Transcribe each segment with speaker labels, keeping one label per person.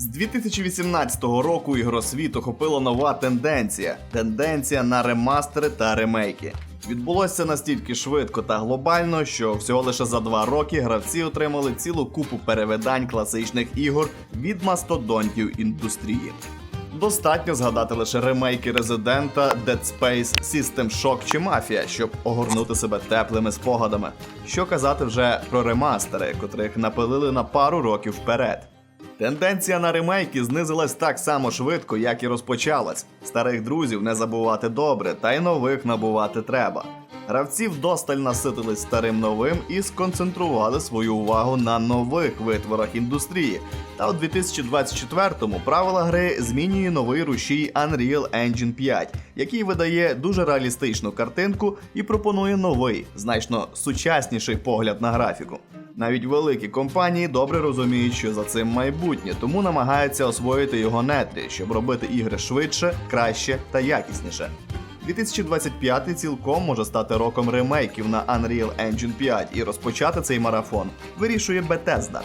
Speaker 1: З 2018 року ігросвіт охопила нова тенденція тенденція на ремастери та ремейки. Відбулося настільки швидко та глобально, що всього лише за два роки гравці отримали цілу купу перевидань класичних ігор від мастодонтів індустрії. Достатньо згадати лише ремейки Резидента, Dead Space, System Shock чи Mafia, щоб огорнути себе теплими спогадами. Що казати вже про ремастери, котрих напилили на пару років вперед. Тенденція на ремейки знизилась так само швидко, як і розпочалась. Старих друзів не забувати добре, та й нових набувати треба. Гравці вдосталь наситились старим новим і сконцентрували свою увагу на нових витворах індустрії. Та у 2024-му правила гри змінює новий рушій Unreal Engine 5, який видає дуже реалістичну картинку і пропонує новий, значно сучасніший погляд на графіку. Навіть великі компанії добре розуміють, що за цим майбутнє, тому намагаються освоїти його нетрі, щоб робити ігри швидше, краще та якісніше. 2025 цілком може стати роком ремейків на Unreal Engine 5 і розпочати цей марафон вирішує Bethesda.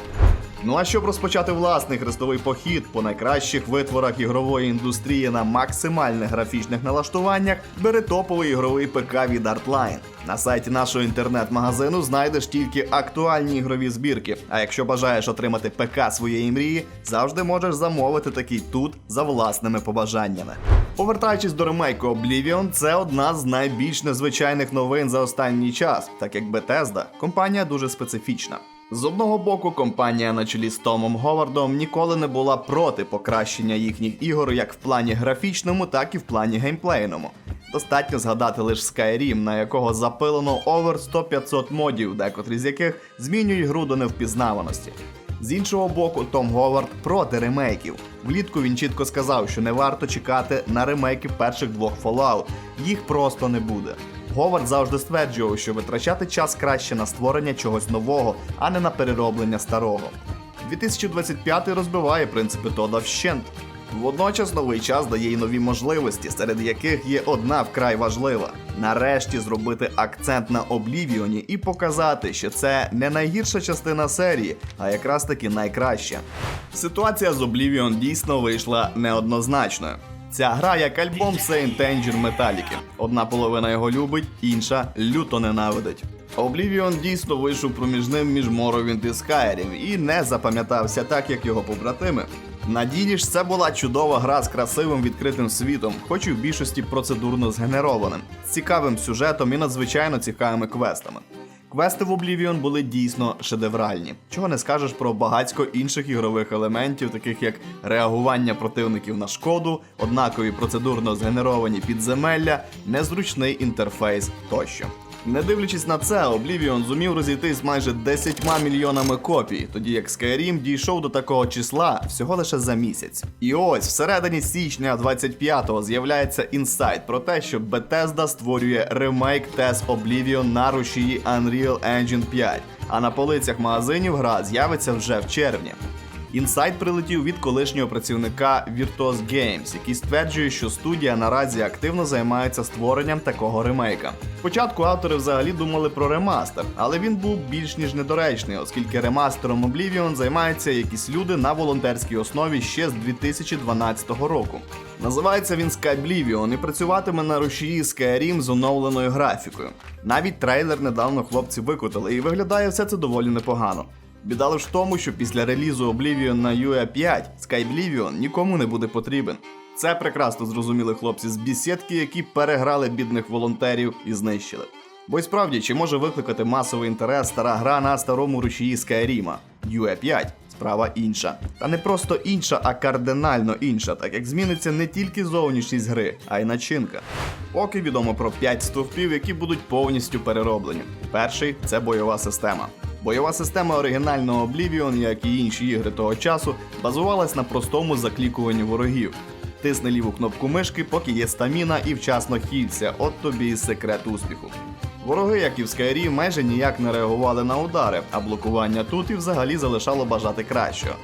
Speaker 1: Ну а щоб розпочати власний хрестовий похід по найкращих витворах ігрової індустрії на максимальних графічних налаштуваннях, бери топовий ігровий ПК від Artline. На сайті нашого інтернет-магазину знайдеш тільки актуальні ігрові збірки. А якщо бажаєш отримати ПК своєї мрії, завжди можеш замовити такий тут за власними побажаннями. Повертаючись до ремейку Oblivion, це одна з найбільш незвичайних новин за останній час, так як Bethesda – компанія дуже специфічна. З одного боку, компанія на чолі з Томом Говардом ніколи не була проти покращення їхніх ігор як в плані графічному, так і в плані геймплейному. Достатньо згадати лише Skyrim, на якого запилено овер 100-500 модів, декотрі з яких змінюють гру до невпізнаваності. З іншого боку, Том Говард проти ремейків. Влітку він чітко сказав, що не варто чекати на ремейки перших двох Fallout. Їх просто не буде. Говард завжди стверджував, що витрачати час краще на створення чогось нового, а не на перероблення старого. 2025 розбиває принципи Тода вщент. Водночас новий час дає й нові можливості, серед яких є одна вкрай важлива: нарешті зробити акцент на Облівіоні і показати, що це не найгірша частина серії, а якраз таки найкраща. Ситуація з Oblivion дійсно вийшла неоднозначною. Ця гра як альбом Saint Anger Metallica. Одна половина його любить, інша люто ненавидить. Oblivion дійсно вийшов проміжним між Morrowind і Skyrim і не запам'ятався так, як його побратими. На ділі ж це була чудова гра з красивим відкритим світом, хоч і в більшості процедурно згенерованим, з цікавим сюжетом і надзвичайно цікавими квестами. Квести в Oblivion були дійсно шедевральні, чого не скажеш про багатько інших ігрових елементів, таких як реагування противників на шкоду, однакові процедурно згенеровані підземелля, незручний інтерфейс тощо. Не дивлячись на це, Oblivion зумів розійтись майже 10 мільйонами копій, тоді як Skyrim дійшов до такого числа всього лише за місяць. І ось всередині січня 25-го з'являється інсайт про те, що Bethesda створює ремейк TES Oblivion на рушії Unreal Engine 5, а на полицях магазинів гра з'явиться вже в червні. Інсайт прилетів від колишнього працівника Virtuos Games, який стверджує, що студія наразі активно займається створенням такого ремейка. Спочатку автори взагалі думали про ремастер, але він був більш ніж недоречний, оскільки ремастером Oblivion займаються якісь люди на волонтерській основі ще з 2012 року. Називається він Skyblivion і працюватиме на рушії Skyrim з оновленою графікою. Навіть трейлер недавно хлопці викотили, і виглядає все це доволі непогано. Біда лиш в тому, що після релізу Oblivion на UE 5 Skyblivion нікому не буде потрібен. Це прекрасно зрозуміли хлопці з бісідки, які переграли бідних волонтерів і знищили. Бо й справді, чи може викликати масовий інтерес стара гра на старому рушії Скайріма UE 5 справа інша. Та не просто інша, а кардинально інша, так як зміниться не тільки зовнішність гри, а й начинка. Поки відомо про 5 стовпів, які будуть повністю перероблені. Перший це бойова система. Бойова система оригінального Oblivion, як і інші ігри того часу, базувалась на простому заклікуванні ворогів. Тисни ліву кнопку мишки, поки є стаміна і вчасно хілься, от тобі і секрет успіху. Вороги, як і в Skyrim, майже ніяк не реагували на удари, а блокування тут і взагалі залишало бажати кращого.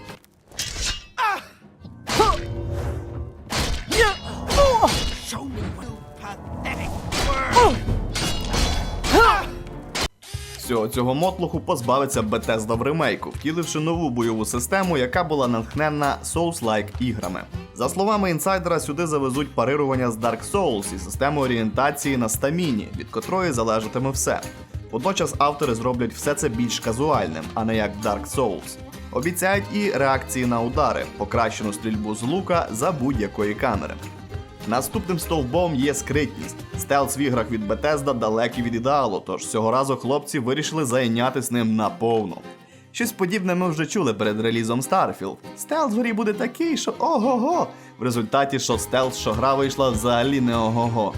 Speaker 1: Всього цього мотлуху позбавиться Bethesda в ремейку, втіливши нову бойову систему, яка була натхненна Souls-like іграми. За словами інсайдера, сюди завезуть парирування з Dark Souls і систему орієнтації на стаміні, від котрої залежатиме все. Водночас автори зроблять все це більш казуальним, а не як Dark Souls. Обіцяють і реакції на удари, покращену стрільбу з лука за будь-якої камери. Наступним стовбом є скритність. Стелс в іграх від Bethesda далекий від ідеалу, тож цього разу хлопці вирішили зайнятися ним наповну. Щось подібне ми вже чули перед релізом Starfield. Стелс в грі буде такий, що ого-го. В результаті, що стелс, що гра вийшла взагалі не ого-го.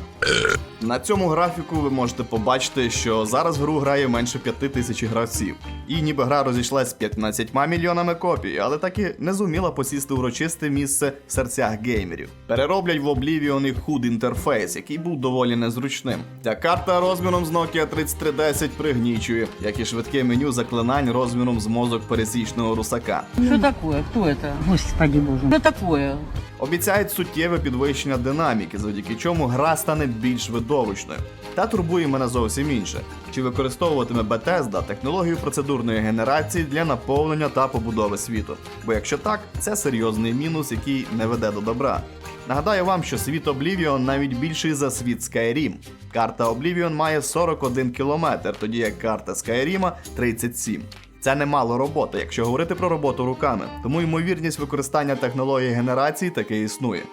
Speaker 1: На цьому графіку ви можете побачити, що зараз в гру грає менше 5 тисяч гравців. І ніби гра розійшлась з 15 мільйонами копій, але таки не зуміла посісти урочисте місце в серцях геймерів. Перероблять в Oblivion і худ інтерфейс, який був доволі незручним. Ця карта розміром з Nokia 3310 пригнічує, як і швидке меню заклинань розміром з мозок пересічного русака.
Speaker 2: Что такое? Кто это? Господи боже. Что такое?
Speaker 1: Обіцяють суттєве підвищення динаміки, завдяки чому гра стане більш видовищною. Та турбує мене зовсім інше. Чи використовуватиме Bethesda технологію процедурної генерації для наповнення та побудови світу? Бо якщо так, це серйозний мінус, який не веде до добра. Нагадаю вам, що світ Oblivion навіть більший за світ Skyrim. Карта Oblivion має 41 кілометр, тоді як карта Skyrim 37. Це немало роботи, якщо говорити про роботу руками, тому ймовірність використання технології генерації таки існує.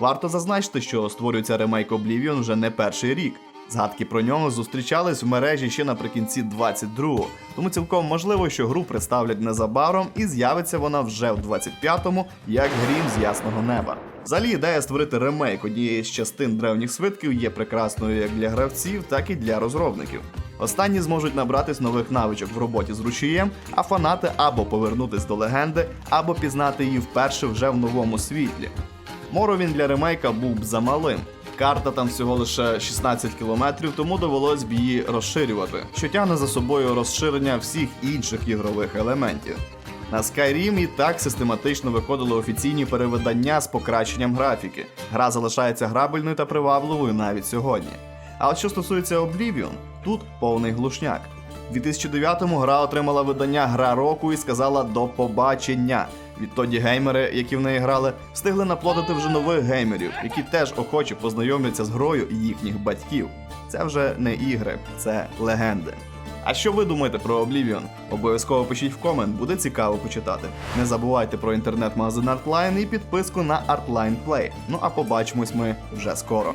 Speaker 1: Варто зазначити, що створюється ремейк Oblivion вже не перший рік. Згадки про нього зустрічались в мережі ще наприкінці 22-го, тому цілком можливо, що гру представлять незабаром і з'явиться вона вже в 25-му, як грім з ясного неба. Взагалі, ідея створити ремейк однієї з частин древніх свитків є прекрасною як для гравців, так і для розробників. Останні зможуть набратись нових навичок в роботі з рушієм, а фанати або повернутись до легенди, або пізнати її вперше вже в новому світлі. Моровін для ремейка був б замалим. Карта там всього лише 16 кілометрів, тому довелось б її розширювати, що тягне за собою розширення всіх інших ігрових елементів. На Skyrim і так систематично виходили офіційні перевидання з покращенням графіки. Гра залишається грабельною та привабливою навіть сьогодні. А от що стосується Oblivion, тут повний глушняк. У 2009-му гра отримала видання Гра року і сказала до побачення. Відтоді геймери, які в неї грали, встигли наплодити вже нових геймерів, які теж охоче познайомляться з грою їхніх батьків. Це вже не ігри, це легенди. А що ви думаєте про Oblivion? Обов'язково пишіть в комент, буде цікаво почитати. Не забувайте про інтернет-магазин Artline і підписку на Artline Play. Ну а побачимось ми вже скоро.